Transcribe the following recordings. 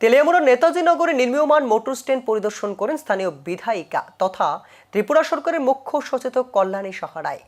তেলিয়ামুড়ার নেতাজি নগরে নির্মীয়মান motor stand পরিদর্শন করেন স্থানীয় বিধায়িকা তথা ত্রিপুরা সরকারের মুখ্য সচেতক কল্যাণী সাহারায়।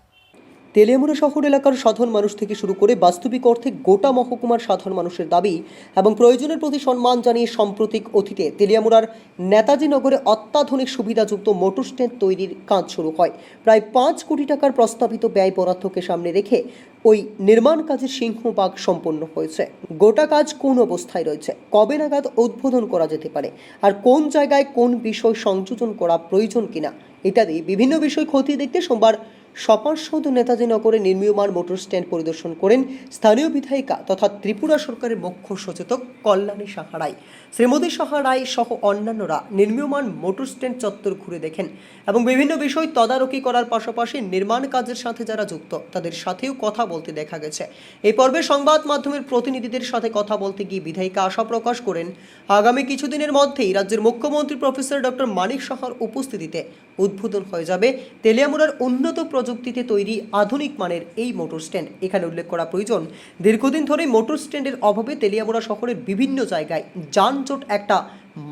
তেলিয়ামুড়া শহর এলাকার সাধারণ মানুষ থেকে শুরু করে বাস্তবিক অর্থে গোটা মহকুমার সাধারণ মানুষের দাবি এবং প্রয়োজনের প্রতি সম্মান জানিয়ে সাম্প্রতিক অতীতে তেলিয়ামুড়ার নেতাজি নগরে অত্যাধুনিক সুবিধাযুক্ত মোটর স্ট্যান্ড তৈরির কাজ শুরু হয়। প্রায় পাঁচ কোটি টাকার প্রস্তাবিত ব্যয় বরাদ্দকে সামনে রেখে ওই নির্মাণ কাজের সিংহভাগ সম্পন্ন হয়েছে। গোটা কাজ কোন অবস্থায় রয়েছে? কবে নাগাদ উদ্বোধন করা যেতে পারে? আর কোন জায়গায় কোন বিষয় সংযোজন করা প্রয়োজন কিনা? ইত্যাদি বিভিন্ন বিষয় খতিয়ে দেখতে সোমবার সপার্ষদ নেতাজি নগরে নির্মীয়মান মোটর স্ট্যান্ড পরিদর্শন করেন স্থানীয় বিধায়িকা তথা ত্রিপুরা সরকারের মুখ্য সচেতক কল্যাণী সাহারাই শ্রীমতী সাহারাই সহ অন্যান্যরা নির্মীয়মান মোটর স্ট্যান্ড চত্বর ঘুরে দেখেন এবং বিভিন্ন বিষয় তদারকি করার পাশাপাশি নির্মাণ কাজের সাথে যারা যুক্ত, তাদের সাথেও কথা বলতে দেখা গেছে। এই পর্বে সংবাদ মাধ্যমের প্রতিনিধিদের সাথে কথা বলতে গিয়ে বিধায়িকা আশা প্রকাশ করেন, আগামী কিছুদিনের মধ্যেই রাজ্যের মুখ্যমন্ত্রী প্রফেসর ডক্টর মানিক সাহার উপস্থিতিতে উদ্বোধন হয়ে যাবে। তেলিয়ামুড়ার উন্নত প্রযুক্তিতে তৈরি আধুনিক মানের এই মোটর স্ট্যান্ড। এখানে উল্লেখ করা প্রয়োজন, দীর্ঘদিন ধরে মোটর স্ট্যান্ডের অভাবে তেলিয়ামুড়া শহরের বিভিন্ন জায়গায় যানজট একটা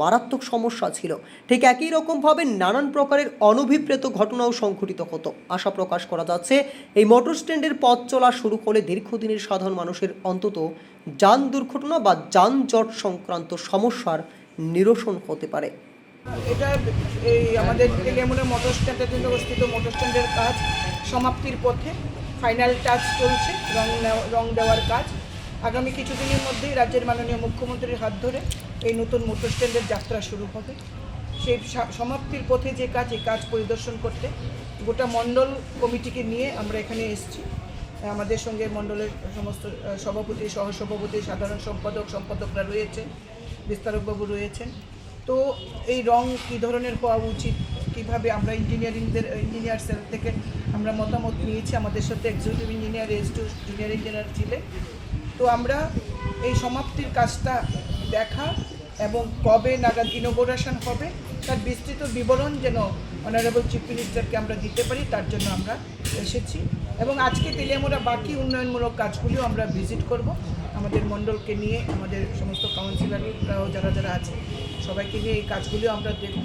মারাত্মক সমস্যা ছিল। ঠিক একই রকমভাবে নানান প্রকারের অনভিপ্রেত ঘটনাও সংঘটিত হতো। আশা প্রকাশ করা যাচ্ছে, এই মোটর স্ট্যান্ডের পথ চলা শুরু হলে দীর্ঘদিনের সাধারণ মানুষের অন্তত যান দুর্ঘটনা বা যানজট সংক্রান্ত সমস্যার নিরসন হতে পারে। এটা এই আমাদের তেলিয়ামুড়া মোটর স্ট্যান্ডের জন্য অবস্থিত মোটর স্ট্যান্ডের কাজ সমাপ্তির পথে ফাইনাল টাচ চলছে, রং রং দেওয়ার কাজ। আগামী কিছুদিনের মধ্যেই রাজ্যের মাননীয় মুখ্যমন্ত্রীর হাত ধরে এই নতুন মোটর স্ট্যান্ডের যাত্রা শুরু হবে। সেই সমাপ্তির পথে যে কাজ, এই কাজ পরিদর্শন করতে গোটা মণ্ডল কমিটিকে নিয়ে আমরা এখানে এসেছি। আমাদের সঙ্গে মণ্ডলের সমস্ত সভাপতি, সহসভাপতি, সাধারণ সম্পাদক, সম্পাদকরা রয়েছেন, বিস্তারকবাবু রয়েছেন। তো এই রং কী ধরনের হওয়া উচিত? কীভাবে আমরা ইঞ্জিনিয়ারিংদের, ইঞ্জিনিয়ার সেল থেকে আমরা মতামত নিয়েছি? আমাদের সাথে executive engineer S two junior engineer ছিলেন তো আমরা এই সমাপ্তির কাজটা দেখা এবং কবে নাগাদ ইনোগ্রেশন হবে, তার বিস্তৃত বিবরণ যেন অনারেবল চিফ মিনিস্টারকে আমরা দিতে পারি, তার জন্য আমরা এসেছি। এবং আজকে তেলিয়ামোড়া বাকি উন্নয়নমূলক কাজগুলিও আমরা ভিজিট করব। আমাদের মণ্ডলকে নিয়ে আমাদের সমস্ত কাউন্সিলররাও যারা যারা আছে সবাইকে নিয়ে এই কাজগুলিও আমরা দেখব।